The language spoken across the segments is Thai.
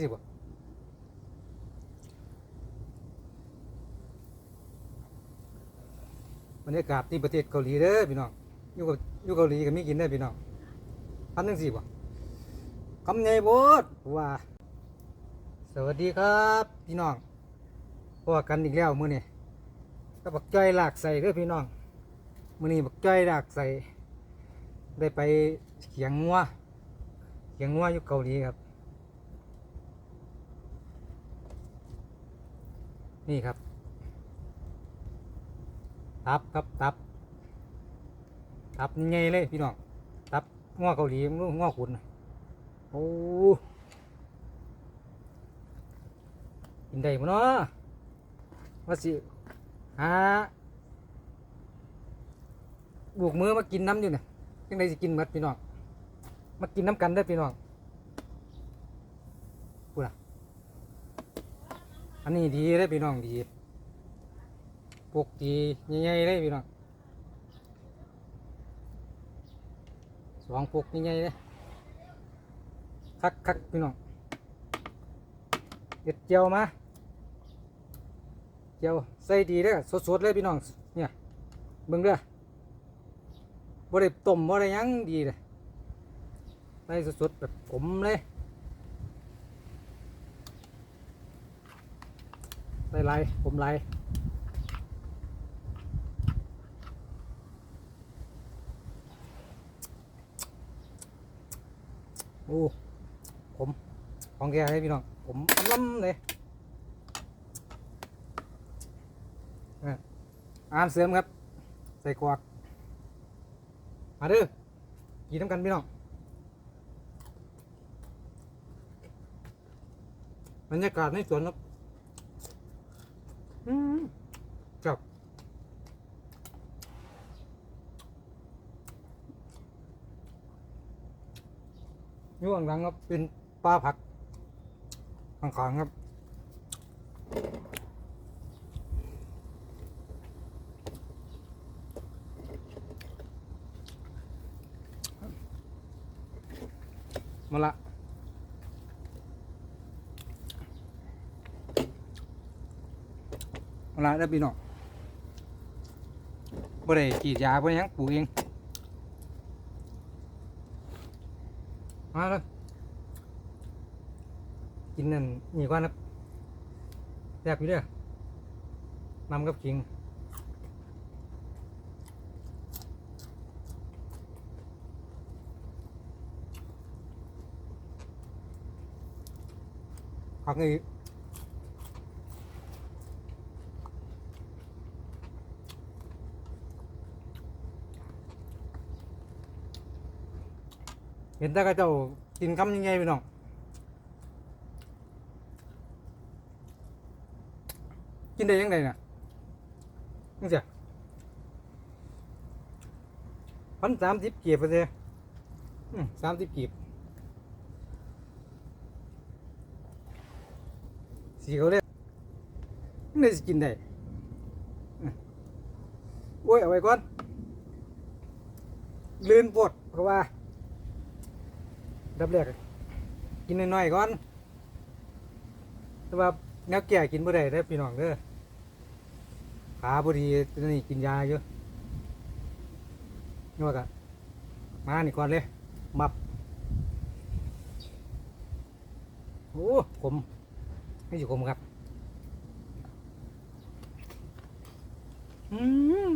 สิบ่บรรยากาศที่ประเทศเกาหลีเด้อพี่น้องอยู่กับอยู่เกาหลีก็มีกินได้อพี่น้องพันหนึ่งสิบ่คำใหญ่บดว่าสวัสดีครับพี่น้องพบกันอีกแล้วมื้อนี้ก็บักจ้อยลากใส่เด้อพี่น้องมื้อนี้บักจ้อยลากใส่ได้ไปเขียงงัวเขียงงัวอยู่เกาหลีครับ นี่ครับ ตับครับตับ ตับนี่ไงเลยพี่น้อง ตับงัวเกาหลีมันงัวขุนโอ้กินได้มั้เนาะว่าสิหาบุกมือมากินน้ำอยู่เนี่ยยังไงสิกินหมดพี่น้อง มากินน้ำกันได้พี่น้องพูดอะ อันนี้ดีเลยพี่น้องดีปกดีใหญ่ๆเลยพี่น้องสองปกใหญ่ๆเลยคักคักพี่น้องเด็ดเจียวมาเจียวใส่ดีเลยสดๆเลยพี่น้องเนี่ยเบิ่งเด้อบ่ได้ต้มบ่ได้ยังดีเลยใส่สดๆแบบผมเลย ใส่ลายผมลายโอ้ ผมของแกให้พี่น้อง ผมล้ำเลยอ่านเสริมครับ ใส่กวากมาเด้อกินน้ำกันพี่น้องบรรยากาศในสวนครับ อืมครับ อยู่ข้างหลังครับเป็นปลาผักข้างๆครับมาละเอาละได้อพี่น้องบ่ได้กีดยาบ่ได้ยังปลูกเอง มาแล้วกินนั่นนี่ก่อนนะแซ่บอยู่เด้อนำกับขิงผักนี่เห็นแต่ก็เจ้ากินคำยังไงพี่น้องกินได้ยังไงน่ะนี่จ้ะพันสามสิบเกีบไปเลยสามสิบเกีบสีเขาเลยนี่สิกินได้อื้อโอ้ย เอาไว้ก่อน ลื่นปวดเพราะว่า ดับแรกกินน้อยๆก่อนแต่ว่าแนวแก่กินบ่ได้ได้พี่น้องเด้อขาบ่ดีตอนนี้กินยาอยู่นี่ว่าก็มานี่ก่อนเลยมับโอ้ผมไม่อยู่ผมครับ อืม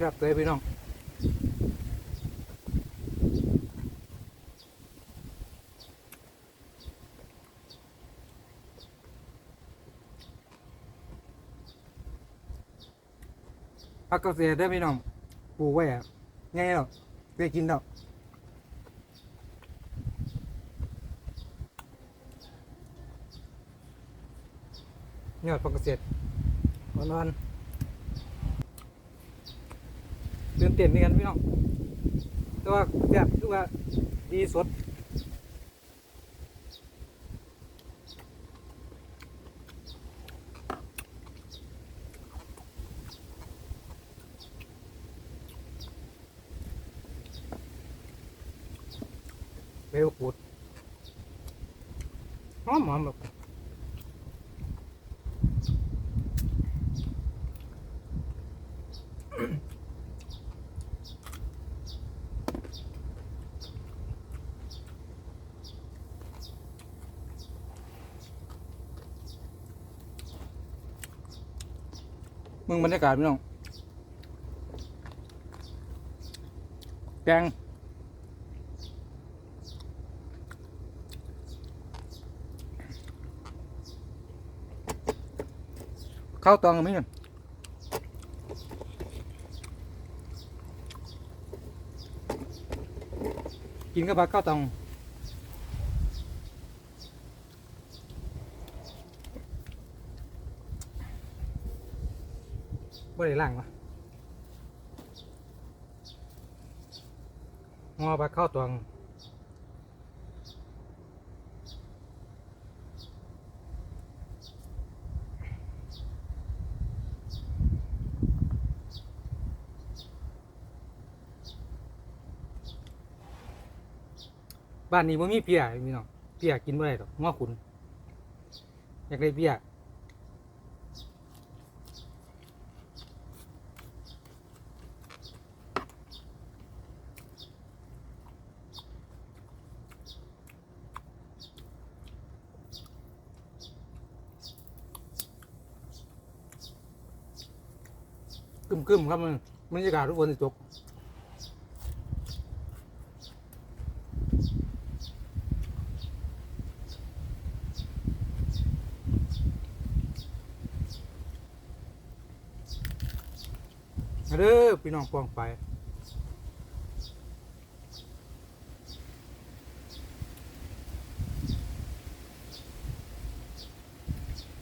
ครับเลยพี่น้องพักกเกษตรได้พี่น้องปลูกไว้อะง่ายหรอกได้กินหรอกยอดพักเสกษตรอ่อน เต้นนี่กันพี่น้องแต่ว่าแบบคือว่าดีสด เบลกูดหอมหอมแบบ มึงบรรยากาศพี่น้อง แกง ข้าวตองกับมี่กินกับผักข้าวตอง บ่ได้ล้างวะงอผักข้าวตองบ้านนี้บ่มีเปียพี่น้องเปียกินบ่ได้ดอกงอขุนอยากได้เปีย กึมกึมๆครับมันบรรยากาศทุกคนจะตกเด้อพี่น้องปองไป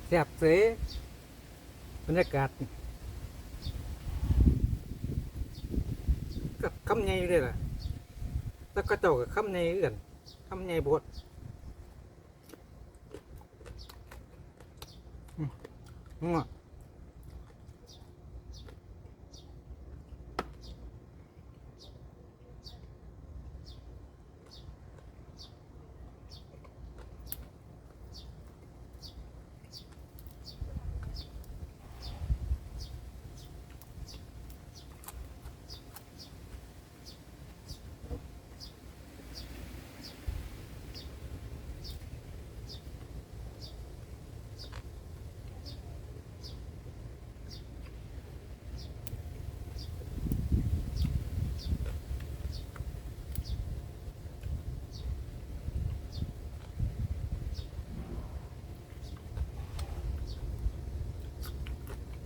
แซ่บเสยบรรยากาศกับคำใหญ่เลยล่ะแล้วก็เจ้ากับคำใหญ่เอื่อนคำใหญ่บดอืม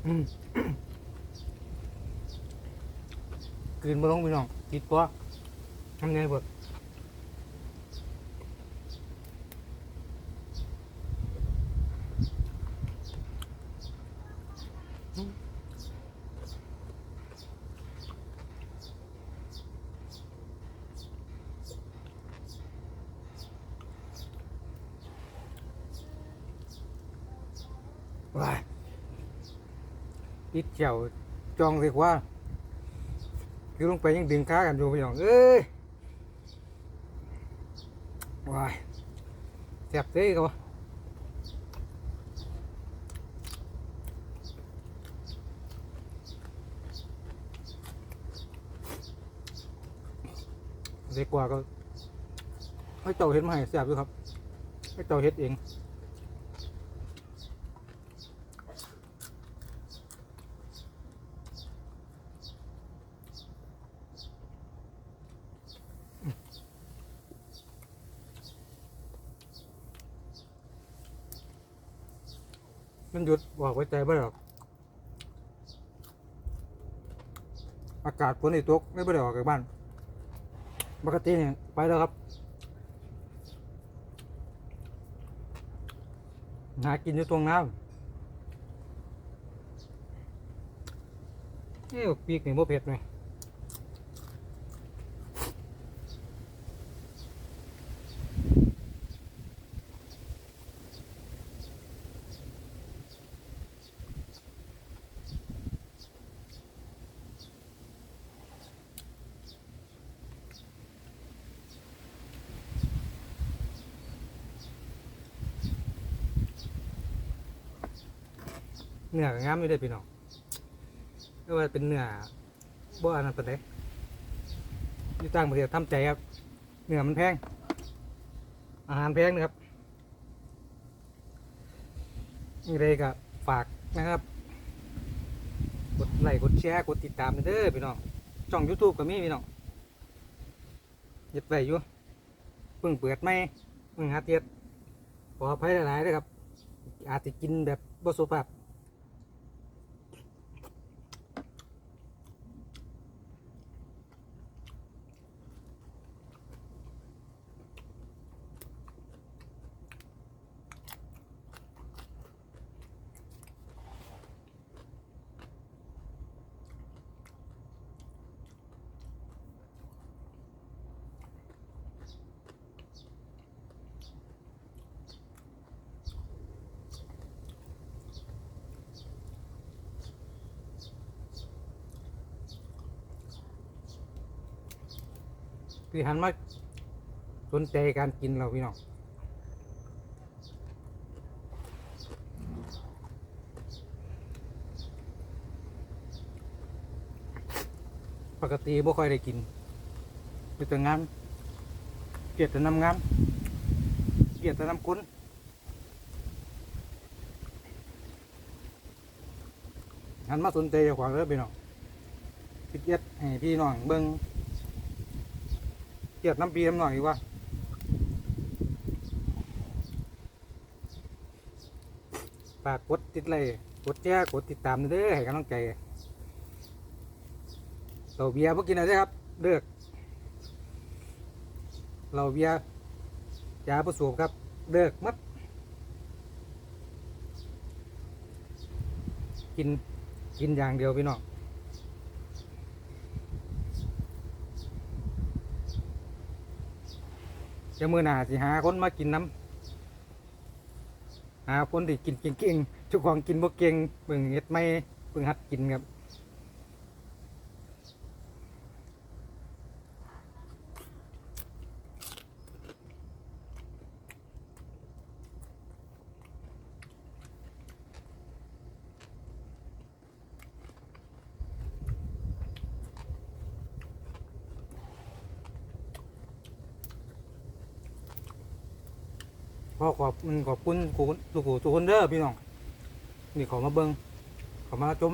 กลืนมาลงพี่น้องติดตัวทำไงเบิดว้าย ติดเจียวจองเลยว่า คือลงไปยังดึงขากันอยู่พี่น้องเอ้ยว้ายแซ่บเต้ก็เด็กกว่าก็ให้เต่าเห็ดมาให้แซ่บด้วยครับ ให้เต่าเห็ดเองุดบอกไว้ใจบ่ได้หรอก อากาศฝนอีตัวไม่ได้ออกจากบ้าน ปกติเนี่ยไปแล้วครับ หากินอยู่ตรงน้ำเอ้ยปีกหนี่ยโมเผ็ดไหม เนื้อก็งามอยู่เด้พี่น้องไม่ว่าเป็นเนื้อบ่อันนั้นปานใดอยู่ต่างประเทศทำใจครับ เนื้อมันแพง อาหารแพงนะครับนี่เลยก็ฝากนะครับ กดไลค์กดแชร์กดติดตามเด้อพี่น้องช่อง YouTube ก็มีพี่น้องเฮ็ดไว้อยู่เพิ่งเปิดใหม่เพิ่งหัดเฮ็ดขออภัยหลายๆด้วยครับ อาจจะกินแบบบสุภาพ คือหันมาสนใจการกินเราพี่น้องปกติบ่ค่อยได้กินมีแต่งามเกลียดแต่น้ำงามเกลียดแต่น้ำกุ้นหันมาสนใจเจ้าของเด้อพี่น้องคิดเย็ดให้พี่น้องเบิ่ง เกียดน้ำปีน้ำหน่อยดีกว่าฝากกดติดเลยกดแชร์กดติดตามเด้อให้กำลังใจเราเบียร์พวกกินอะไรครับเลือกเราเบียร์ยาประสูบครับเลิกมัดกินกินอย่างเดียวพี่น้อง จะมือหนาสิหาคนมากินน้ำหาคนที่กินเก่งๆทุกของกินบ่เก่งเบิ่งเฮ็ดไม่เบิ่งหัดกินครับ ขอขอบขอบคุณกูลูกกูทุกคนเด้อพี่น้องนี่ขอมาเบิ่งขอมาชม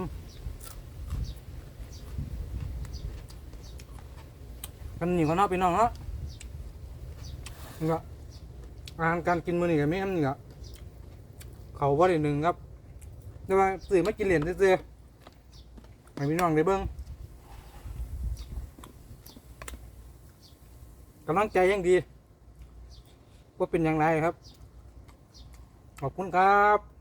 กันนี่ก็เนาะพี่น้องเนาะนี่ก็อาหารการกินมื้อนี้ก็มีอันนี้ก็เขาบ่ได้หนึ่งครับแต่ว่าซื้อมากินเหรียญซื่อๆให้พี่น้องได้เบิ่งกำลังใจยังดีว่าเป็นอย่างไรครับ ขอบคุณครับ